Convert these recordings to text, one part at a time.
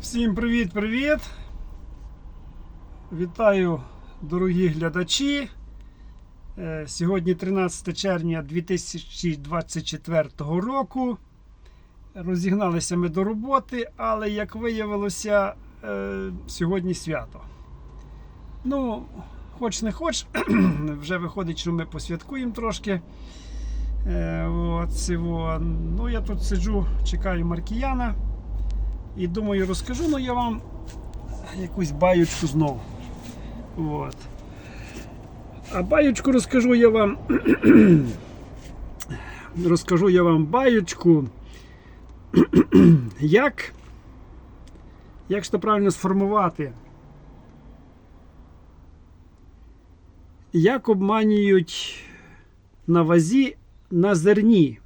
Всім привіт-привіт! Вітаю, дорогі глядачі. Е, Сьогодні 13 червня 2024 року. Розігналися ми до роботи, але як виявилося, е, сьогодні свято. Ну, хоч не хоч, вже виходить, що ми посвяткуємо трошки. Е, От. Ну, я тут сиджу, чекаю Маркіяна. І думаю, розкажу ну, я вам якусь баючку знову. От. А баючку розкажу я вам. розкажу я вам баючку. як, як ж то правильно сформувати? Як обманюють на вазі на зерні.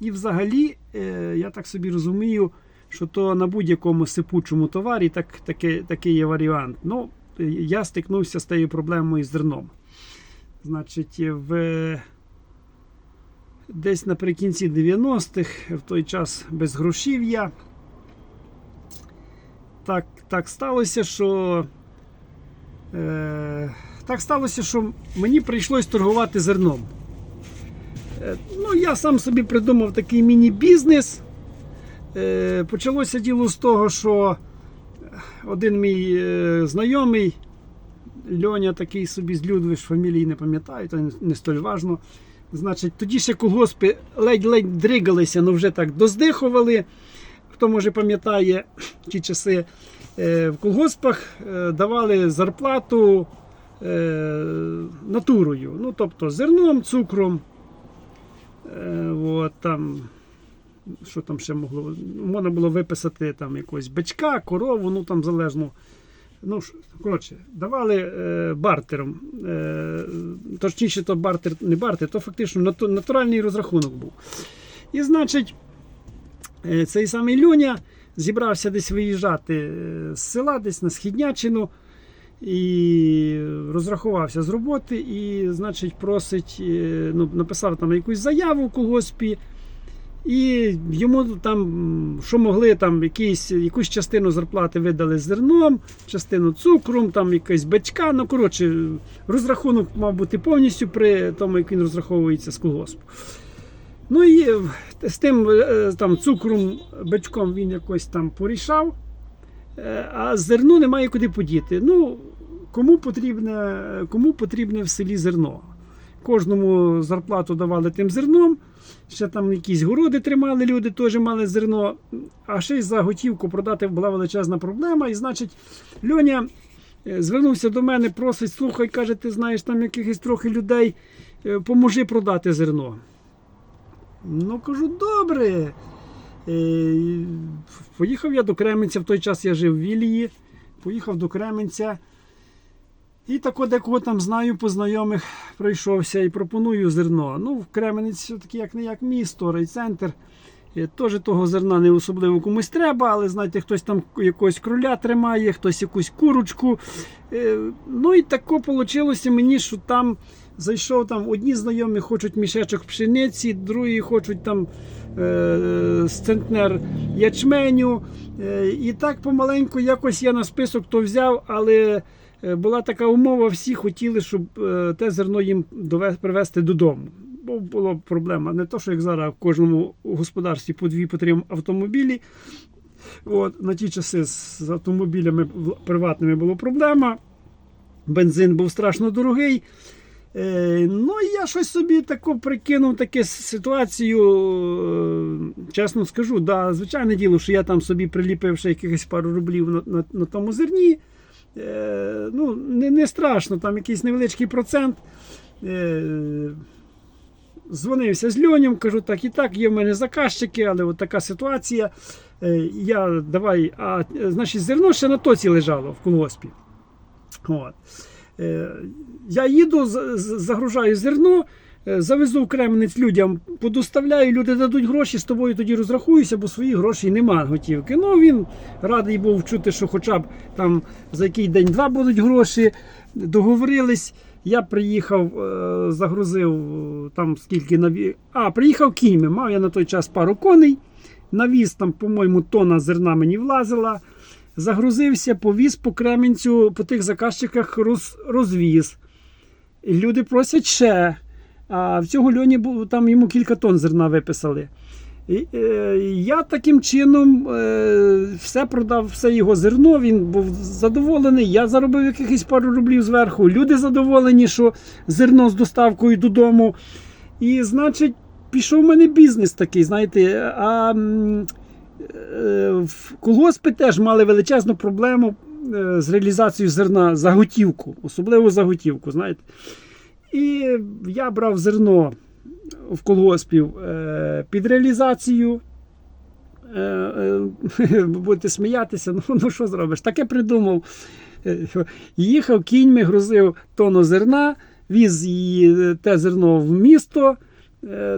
І взагалі, е, я так собі розумію, що то на будь-якому сипучому товарі так, таке, такий є варіант. Ну, я стикнувся з тією проблемою з зерном. Значить, в, десь наприкінці 90-х, в той час без грошів'я, так, так сталося, що. Е, так сталося, що мені прийшлось торгувати зерном. Е, Ну, я сам собі придумав такий міні-бізнес. Е, Почалося діло з того, що один мій е, знайомий, Льоня такий собі з Людвиж, фамілії не пам'ятаю, то не столь важно. Значить, тоді ще колгоспи ледь-ледь дригалися, але вже так доздихували. Хто може пам'ятає ті часи, е, в колгоспах давали зарплату натурою. Ну, тобто зерном, цукром. От, там, що там ще могло? Можна було виписати там якогось бичка, корову, ну там залежно. Ну, коротше, давали е, бартером. Е, точніше, то бартер, не бартер, то фактично нату- натуральний розрахунок був. І значить, е, цей самий Люня зібрався десь виїжджати е, з села, десь на Східнячину. І розрахувався з роботи, і, значить, просить, е, ну, написав там якусь заяву в колгоспі, і йому там, що могли, там якісь, якусь частину зарплати видали зерном, частину цукром, там якась бичка. Ну, коротше, розрахунок мав бути повністю при тому, як він розраховується з колгоспу. Ну і е, з тим е, там, цукром, бичком він якось там порішав. Е, а зерно немає куди подіти. Ну, кому потрібне, кому потрібне в селі зерно? Кожному зарплату давали тим зерном, ще там якісь городи тримали, люди теж мали зерно. А ще й за готівку продати була величезна проблема. І значить, Льоня е, звернувся до мене, просить, слухай, каже, ти знаєш там якихось трохи людей, е, поможи продати зерно. Ну, кажу, добре. Е, Поїхав я до Кременця, в той час я жив в Вілії. Поїхав до Кременця. І тако декого там знаю, по знайомих пройшовся і пропоную зерно. Ну, в Кременець все-таки як не як місто, райцентр. Е, Теж того зерна не особливо комусь треба, але знаєте, хтось там якогось кроля тримає, хтось якусь курочку. Е, Ну і тако вийшло мені, що там зайшов там одні знайомі хочуть мішечок пшениці, другі хочуть там е, центнер ячменю. І так помаленьку якось я на список то взяв, але була така умова, всі хотіли, щоб е, те зерно їм привезти додому. Бо була проблема. Не то, що як зараз в кожному господарстві по дві по три автомобілі. От, на ті часи з автомобілями приватними була проблема. Бензин був страшно дорогий. Е, ну, я щось собі таку прикинув таку ситуацію. е, Чесно скажу, да, звичайне діло, що я там собі приліпив ще якихось пару рублів на, на, на тому зерні. Е, ну, не, не страшно, там якийсь невеличкий процент. Е, Дзвонився з Льонем, кажу, так і так, є в мене заказчики, але от така ситуація. Е, я давай, а значить, зерно ще на тоці лежало в колгоспі. От. Я їду, загружаю зерно, завезу в Кременець людям, подоставляю, люди дадуть гроші, з тобою тоді розрахуюся, бо своїх грошей нема готівки. Ну він радий був чути, що хоча б там за який день два будуть гроші. Договорились. Я приїхав, е, загрузив е, там скільки наві... А, приїхав кіньми. Мав я на той час пару коней. Навіз там, по-моєму, тонна зерна мені влазила. загрузився, повіз по Кременцю, по тих заказчиках роз, розвіз. Люди просять ще. А в цього льоні там йому кілька тонн зерна виписали. І, е, я таким чином е, все продав, все його зерно. Він був задоволений. Я заробив якихось пару рублів зверху. Люди задоволені, що зерно з доставкою додому. І, значить, пішов у мене бізнес такий, знаєте. А е, в колгоспи теж мали величезну проблему е, з реалізацією зерна заготівку, особливо заготівку, знаєте. І я брав зерно в колгоспів е, під реалізацію. Е, е, будете сміятися, ну, ну що зробиш? Таке придумав. Їхав кіньми, грузив тонну зерна, віз її те зерно в місто,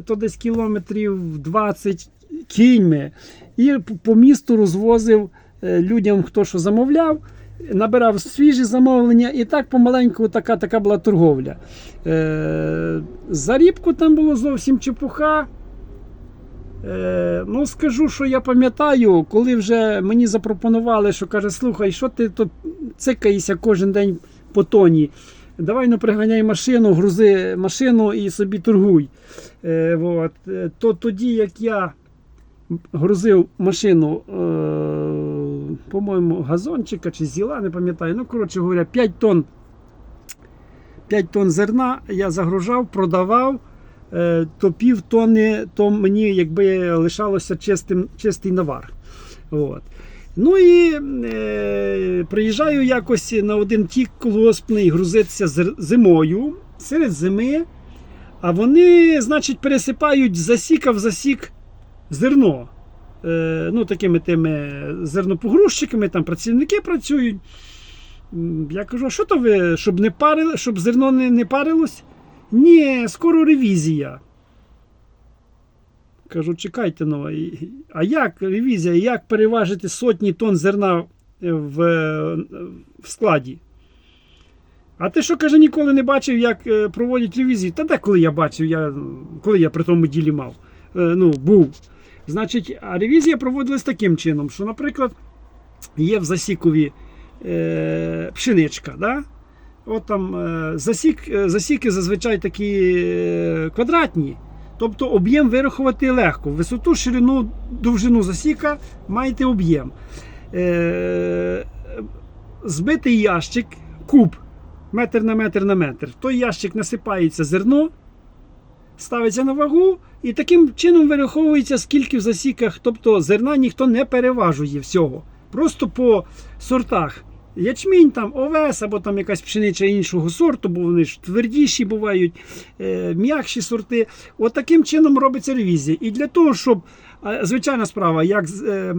то десь кілометрів 20 кіньми. І по місту розвозив людям, хто що замовляв, набирав свіжі замовлення, і так помаленьку така, така була торговля. Е, за там було зовсім чепуха. Е, ну, скажу, що я пам'ятаю, коли вже мені запропонували, що каже, слухай, що ти тут цикаєшся кожен день по тоні. Давай ну, приганяй машину, грузи машину і собі торгуй. Е, от. Е, То тоді, як я грузив машину, е, по-моєму, газончика чи зіла, не пам'ятаю. Ну, коротше говоря, 5 тонн 5 тонн зерна я загружав, продавав, е, то пів тонни, то мені якби лишалося чистим, чистий навар. От. Ну і е, приїжджаю якось на один тік колгоспний грузитися зимою, серед зими, а вони, значить, пересипають засіка в засік зерно. Е, ну, такими тими зернопогрузчиками, там працівники працюють. Я кажу, а що то ви, щоб не парили, щоб зерно не, не парилось? Ні, скоро ревізія. Кажу, чекайте, ну, а як ревізія? Як переважити сотні тонн зерна в, в складі? А ти що, каже, ніколи не бачив, як е, проводять ревізії? Та де коли я бачив, я, коли я при тому ділі мав, е, ну, був. Значить, а ревізія проводилась таким чином, що, наприклад, є в засікові е, пшеничка. Да? От там е, засік, е, засіки зазвичай такі е, квадратні. Тобто об'єм вирахувати легко. Висоту, ширину, довжину засіка маєте об'єм. Е, збитий ящик, куб, метр на метр на метр. В той ящик насипається зерно, ставиться на вагу, і таким чином вираховується, скільки в засіках. Тобто зерна ніхто не переважує всього. Просто по сортах. Ячмінь, там, овес або там якась пшениця іншого сорту, бо вони ж твердіші бувають, е, м'якші сорти. От таким чином робиться ревізія. І для того, щоб е, звичайна справа, як е,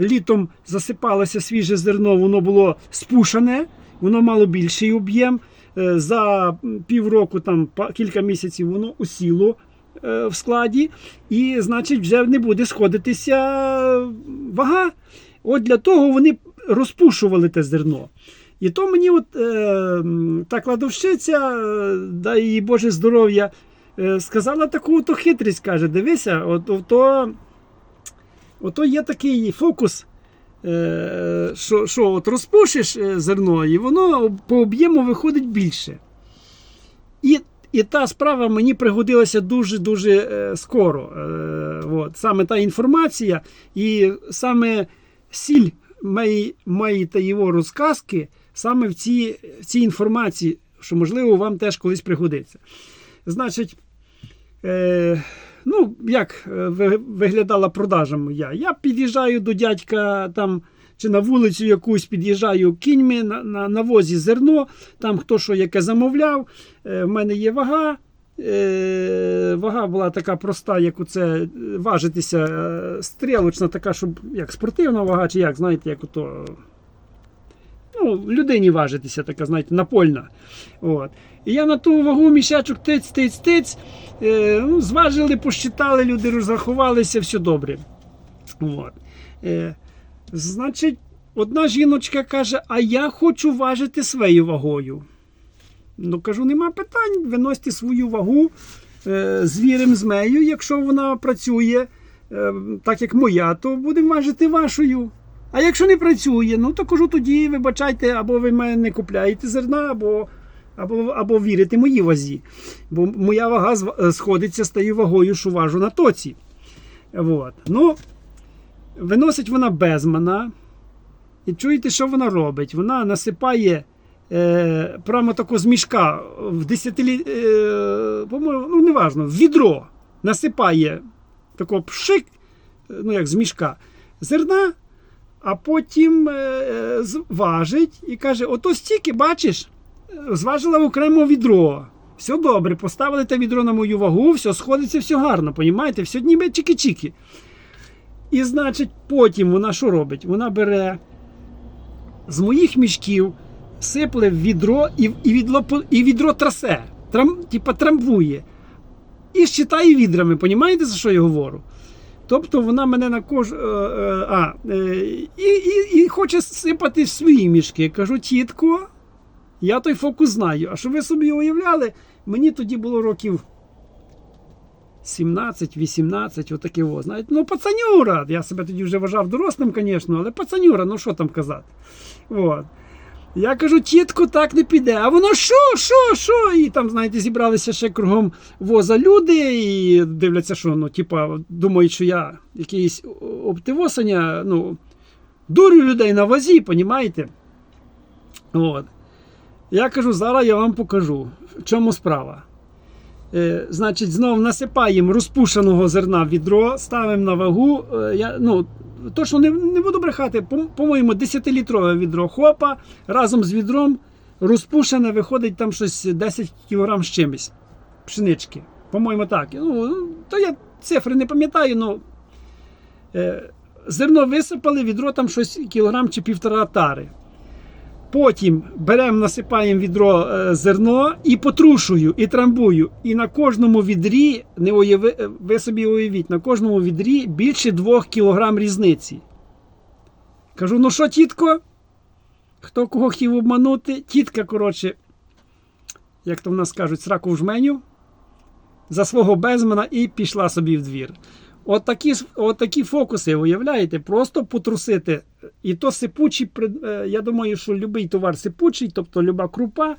літом засипалося свіже зерно, воно було спушене, воно мало більший об'єм. Е, За півроку, там кілька місяців, воно осіло е, в складі, і, значить, вже не буде сходитися вага. От для того вони розпушували те зерно. І то мені от е, та кладовщиця, е, дай їй Боже здоров'я, е, сказала таку то хитрість, каже: дивися, от, ото, ото є такий фокус. Е, що, що от розпушиш е, зерно, і воно по об'єму виходить більше. І, і та справа мені пригодилася дуже-дуже е, скоро. От, саме та інформація, і саме сіль моєї, моєї та його розказки саме в цій, в цій інформації, що, можливо, вам теж колись пригодиться. Значить, е, ну, як е, виглядала продажа моя? Я під'їжджаю до дядька там. Чи на вулицю якусь під'їжджаю кіньми на, на, на возі зерно, там хто що яке замовляв. Е, в мене є вага. Е, вага була така проста, як оце е, важитися, стрілочна, така, щоб як спортивна вага, чи як, знаєте, як ото. Ну, людині важитися, така, знаєте, напольна. От. І я на ту вагу мішечок тиць, тиць, тиць. Е, ну, зважили, посчитали, люди розрахувалися, все добре. От. Е, значить, одна жіночка каже: А я хочу важити своєю вагою. Ну, кажу, нема питань, виносьте свою вагу, е, звірим з нею, якщо вона працює е, так, як моя, то будемо важити вашою. А якщо не працює, ну то кажу тоді, вибачайте, або ви мене не купляєте зерна, або, або, або вірите моїй вазі. Бо моя вага сходиться з тією вагою, що важу на тоці. От. Ну, виносить вона без мана. І чуєте, що вона робить? Вона насипає е, прямо тако з мішка в 10 лі... е, ну неважно, в відро насипає тако пшик, е, ну як з мішка, зерна, а потім е, е, з- важить і каже: ото стільки, бачиш, е, зважила в окремо відро. Все добре, поставили те відро на мою вагу, все сходиться, все гарно, понімаєте? Все ніби чики-чики. І значить, потім вона що робить? Вона бере з моїх мішків, сипле в відро і, і, відро, і відро трасе, трам, типа трамбує. І щитає відрами, понімаєте, за що я говорю? Тобто вона мене на кож... е, е, а, е, і, і, і хоче сипати свої мішки. Кажу, тітко, я той фокус знаю. А щоб ви собі уявляли, мені тоді було років 17-18, отаке знаєте. Ну, пацанюра. Я себе тоді вже вважав дорослим, звісно, але пацанюра, ну що там казати. От. Я кажу, тітко, так не піде. А воно що, що, що? І там, знаєте, зібралися ще кругом воза люди і дивляться, що ну, типа, думають, що я якийсь обтивосання, ну, дурю людей на возі, понімаєте? От. Я кажу, зараз я вам покажу, в чому справа. Е, значить, знов насипаємо розпушеного зерна в відро, ставимо на вагу. Е, я, ну, точно не, не буду брехати, по- по-моєму, 10-літрове відро хопа разом з відром розпушене, виходить там щось 10 кг з чимось. Пшенички. По-моєму, так. Ну, то я цифри не пам'ятаю, але е, зерно висипали, відро там щось кілограм чи півтора тари. Потім беремо, насипаємо відро е, зерно і потрушую, і трамбую. І на кожному відрі, не уяви, е, ви собі уявіть, на кожному відрі більше 2 кг різниці. Кажу, ну що, тітко? Хто кого хотів обманути? Тітка, коротше, як то в нас кажуть, сраку в жменю за свого безмена і пішла собі в двір. От такі, от такі фокуси, уявляєте, просто потрусити. І то сипучий, е, я думаю, що будь-який товар сипучий, тобто люба крупа,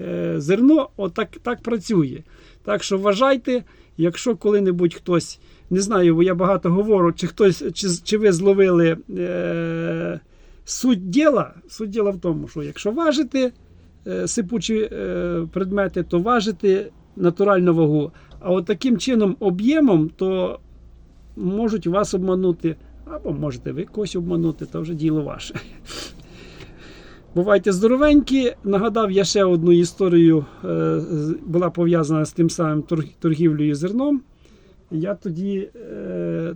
е, зерно, отак так працює. Так що вважайте, якщо коли-небудь хтось, не знаю, бо я багато говорю, чи хтось, чи, чи ви зловили е, суть діла, суть діла в тому, що якщо важите е, сипучі е, предмети, то важите натуральну вагу. А от таким чином об'ємом, то можуть вас обманути, або можете ви когось обманути, то вже діло ваше. Бувайте здоровенькі. Нагадав я ще одну історію, е, була пов'язана з тим самим торгівлею зерном. Я тоді, е,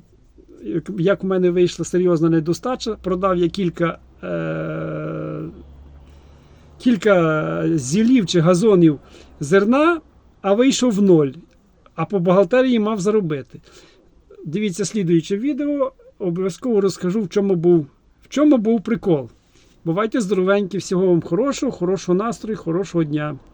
як- в мене вийшла серйозна недостача, продав я кілька, е, кілька зілів чи газонів зерна, а вийшов в ноль. А по бухгалтерії мав заробити. Дивіться слідуюче відео, обов'язково розкажу, в чому був, в чому був прикол. Бувайте здоровенькі, всього вам хорошого, хорошого настрою, хорошого дня.